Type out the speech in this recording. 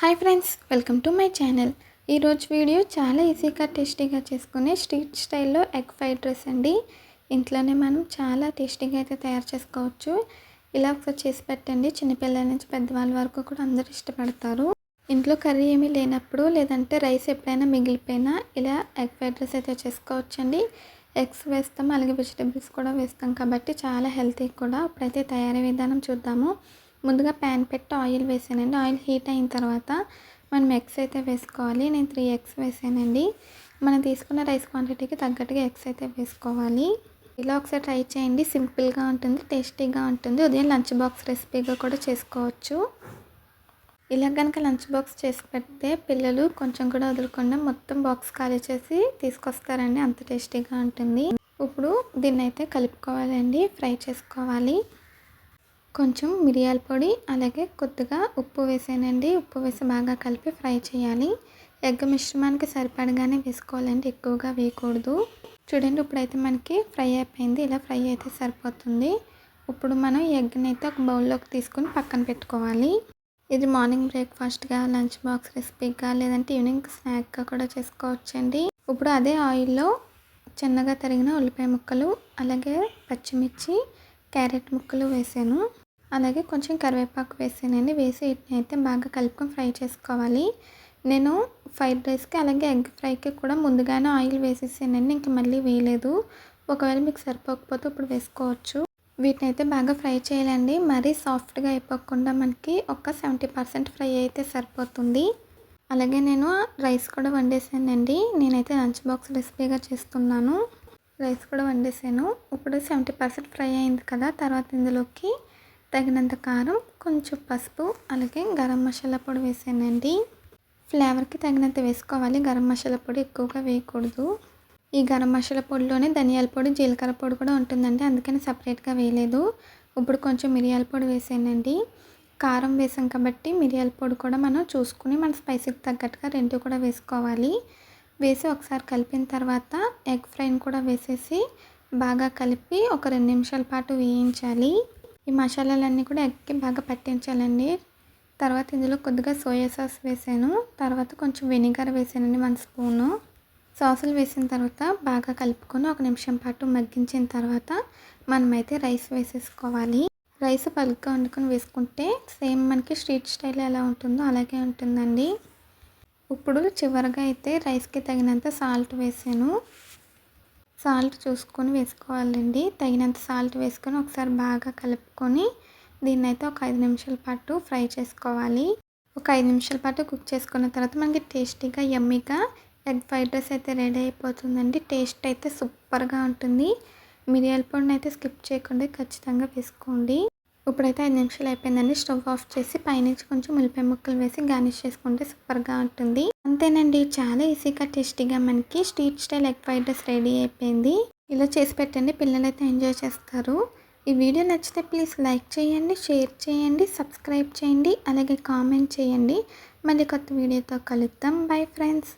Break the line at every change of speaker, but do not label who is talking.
Hi friends welcome to my channel. ఈరోజు video చాలా ఈజీగా టేస్టీగా చేసుకునే స్ట్రీట్ స్టైల్లో ఎగ్ ఫ్రైడ్ రైస్ అండి. ఇంట్లోనే మనం చాలా టేస్టీగా అయితే తయారు చేసుకోవచ్చు. ఇలా ఒకసారి చేసి పెట్టండి. చిన్నపిల్లల నుంచి పెద్దవాళ్ళ వరకు కూడా అందరూ ఇష్టపడతారు. ఇంట్లో కర్రీ ఏమీ లేనప్పుడు లేదంటే రైస్ ఎప్పుడైనా మిగిలిపోయినా ఇలా ఎగ్ ఫ్రైడ్ రైస్ అయితే చేసుకోవచ్చండి. ఎగ్స్ వేస్తాం అలాగే వెజిటేబుల్స్ కూడా వేస్తాం. కాబట్టి చాలా హెల్తీ కూడా. ఇప్పుడైతే తయారీ విధానం చూద్దాము. ముందుగా ప్యాన్ పెట్టి ఆయిల్ వేసానండి. ఆయిల్ హీట్ అయిన తర్వాత మనం ఎగ్స్ అయితే వేసుకోవాలి. నేను త్రీ ఎగ్స్ వేసానండి. మనం తీసుకున్న రైస్ క్వాంటిటీకి తగ్గట్టుగా ఎగ్స్ అయితే వేసుకోవాలి. ఇలా ఒకసారి ట్రై చేయండి. సింపుల్గా ఉంటుంది టేస్టీగా ఉంటుంది. ఉదయం లంచ్ బాక్స్ రెసిపీగా కూడా చేసుకోవచ్చు. ఇలా కనుక లంచ్ బాక్స్ చేసి పెడితే పిల్లలు కొంచెం కూడా వదలకుండా మొత్తం బాక్స్ ఖాళీ చేసి తీసుకొస్తారండి. అంత టేస్టీగా ఉంటుంది. ఇప్పుడు దీన్ని అయితే కలుపుకోవాలండి. ఫ్రై చేసుకోవాలి. కొంచెం మిరియాల పొడి అలాగే కొద్దిగా ఉప్పు వేసానండి. ఉప్పు వేసి బాగా కలిపి ఫ్రై చేయాలి. ఎగ్ మిశ్రమానికి సరిపడగానే వేసుకోవాలండి. ఎక్కువగా వేయకూడదు. చూడండి ఇప్పుడైతే మనకి ఫ్రై అయిపోయింది. ఇలా ఫ్రై అయితే సరిపోతుంది. ఇప్పుడు మనం ఎగ్ని అయితే ఒక బౌల్లోకి తీసుకుని పక్కన పెట్టుకోవాలి. ఇది మార్నింగ్ బ్రేక్ఫాస్ట్గా లంచ్ బాక్స్ రెసిపీగా లేదంటే ఈవినింగ్ స్నాక్గా కూడా చేసుకోవచ్చండి. ఇప్పుడు అదే ఆయిల్లో చిన్నగా తరిగిన ఉల్లిపాయ ముక్కలు అలాగే పచ్చిమిర్చి క్యారెట్ ముక్కలు వేసాను. అలాగే కొంచెం కరివేపాకు వేసానండి. వేసి వీటిని అయితే బాగా కలుపుకొని ఫ్రై చేసుకోవాలి. నేను ఫ్రైడ్ రైస్కి అలాగే ఎగ్ ఫ్రైకి కూడా ముందుగానే ఆయిల్ వేసేసానండి. ఇంక మళ్ళీ వేయలేదు. ఒకవేళ మీకు సరిపోకపోతే ఇప్పుడు వేసుకోవచ్చు. వీటిని అయితే బాగా ఫ్రై చేయాలండి. మరీ సాఫ్ట్గా అయిపోకుండా మనకి ఒక సెవెంటీ పర్సెంట్ ఫ్రై అయితే సరిపోతుంది. అలాగే నేను రైస్ కూడా వండేసానండి. నేనైతే లంచ్ బాక్స్ రెసిపీగా చేస్తున్నాను. రైస్ కూడా వండేసాను. ఇప్పుడు సెవెంటీ పర్సెంట్ ఫ్రై అయింది కదా తర్వాత ఇందులోకి తగినంత కారం కొంచెం పసుపు అలాగే గరం మసాలా పొడి వేసానండి. ఫ్లేవర్కి తగినంత వేసుకోవాలి. గరం మసాలా పొడి ఎక్కువగా వేయకూడదు. ఈ గరం మసాలా పొడిలోనే ధనియాల పొడి జీలకర్ర పొడి కూడా ఉంటుందండి. అందుకని సపరేట్గా వేయలేదు. ఇప్పుడు కొంచెం మిరియాల పొడి వేసానండి. కారం వేసాం కాబట్టి మిరియాల పొడి కూడా మనం చూసుకుని మన స్పైసీకి తగ్గట్టుగా రెండు కూడా వేసుకోవాలి. వేసి ఒకసారి కలిపిన తర్వాత ఎగ్ ఫ్రైని కూడా వేసేసి బాగా కలిపి ఒక రెండు నిమిషాల పాటు వేయించాలి. ఈ మసాలాలన్నీ కూడా ఎగ్కి బాగా పట్టించాలండి. తర్వాత ఇందులో కొద్దిగా సోయా సాస్ వేసాను. తర్వాత కొంచెం వెనిగర్ వేసానండి వన్ స్పూను. సాసులు వేసిన తర్వాత బాగా కలుపుకొని ఒక నిమిషం పాటు మగ్గించిన తర్వాత మనమైతే రైస్ వేసేసుకోవాలి. రైస్ పలుగ్గా వండుకొని వేసుకుంటే సేమ్ మనకి స్ట్రీట్ స్టైల్ ఎలా ఉంటుందో అలాగే ఉంటుందండి. ఇప్పుడు చివరిగా అయితే రైస్కి తగినంత సాల్ట్ వేసాను. సాల్ట్ చూసుకొని వేసుకోవాలండి. తగినంత సాల్ట్ వేసుకొని ఒకసారి బాగా కలుపుకొని దీన్ని అయితే ఒక ఐదు నిమిషాల పాటు ఫ్రై చేసుకోవాలి. ఒక ఐదు నిమిషాల పాటు కుక్ చేసుకున్న తర్వాత మనకి టేస్టీగా యమ్మీగా ఎగ్ ఫ్రైడ్ రైస్ అయితే రెడీ అయిపోతుందండి. టేస్ట్ అయితే సూపర్గా ఉంటుంది. మిరియాల పొడిని అయితే స్కిప్ చేయకుండా ఖచ్చితంగా వేసుకోండి. ఇప్పుడైతే ఐదు నిమిషాలు అయిపోయిందండి. స్టవ్ ఆఫ్ చేసి పైనుంచి కొంచెం ఉల్లిపాయ ముక్కలు వేసి గార్నిష్ చేసుకుంటే సూపర్గా ఉంటుంది. అంతేనండి. చాలా ఈజీగా టేస్టీగా మనకి street style egg fried rice ready అయిపోయింది. ఇలా చేసి పెట్టండి పిల్లలైతే ఎంజాయ్ చేస్తారు. ఈ వీడియో నచ్చితే ప్లీజ్ లైక్ చేయండి షేర్ చేయండి సబ్స్క్రైబ్ చేయండి అలాగే కామెంట్ చేయండి. మళ్ళీ కొత్త వీడియోతో కలుద్దాం. Bye friends.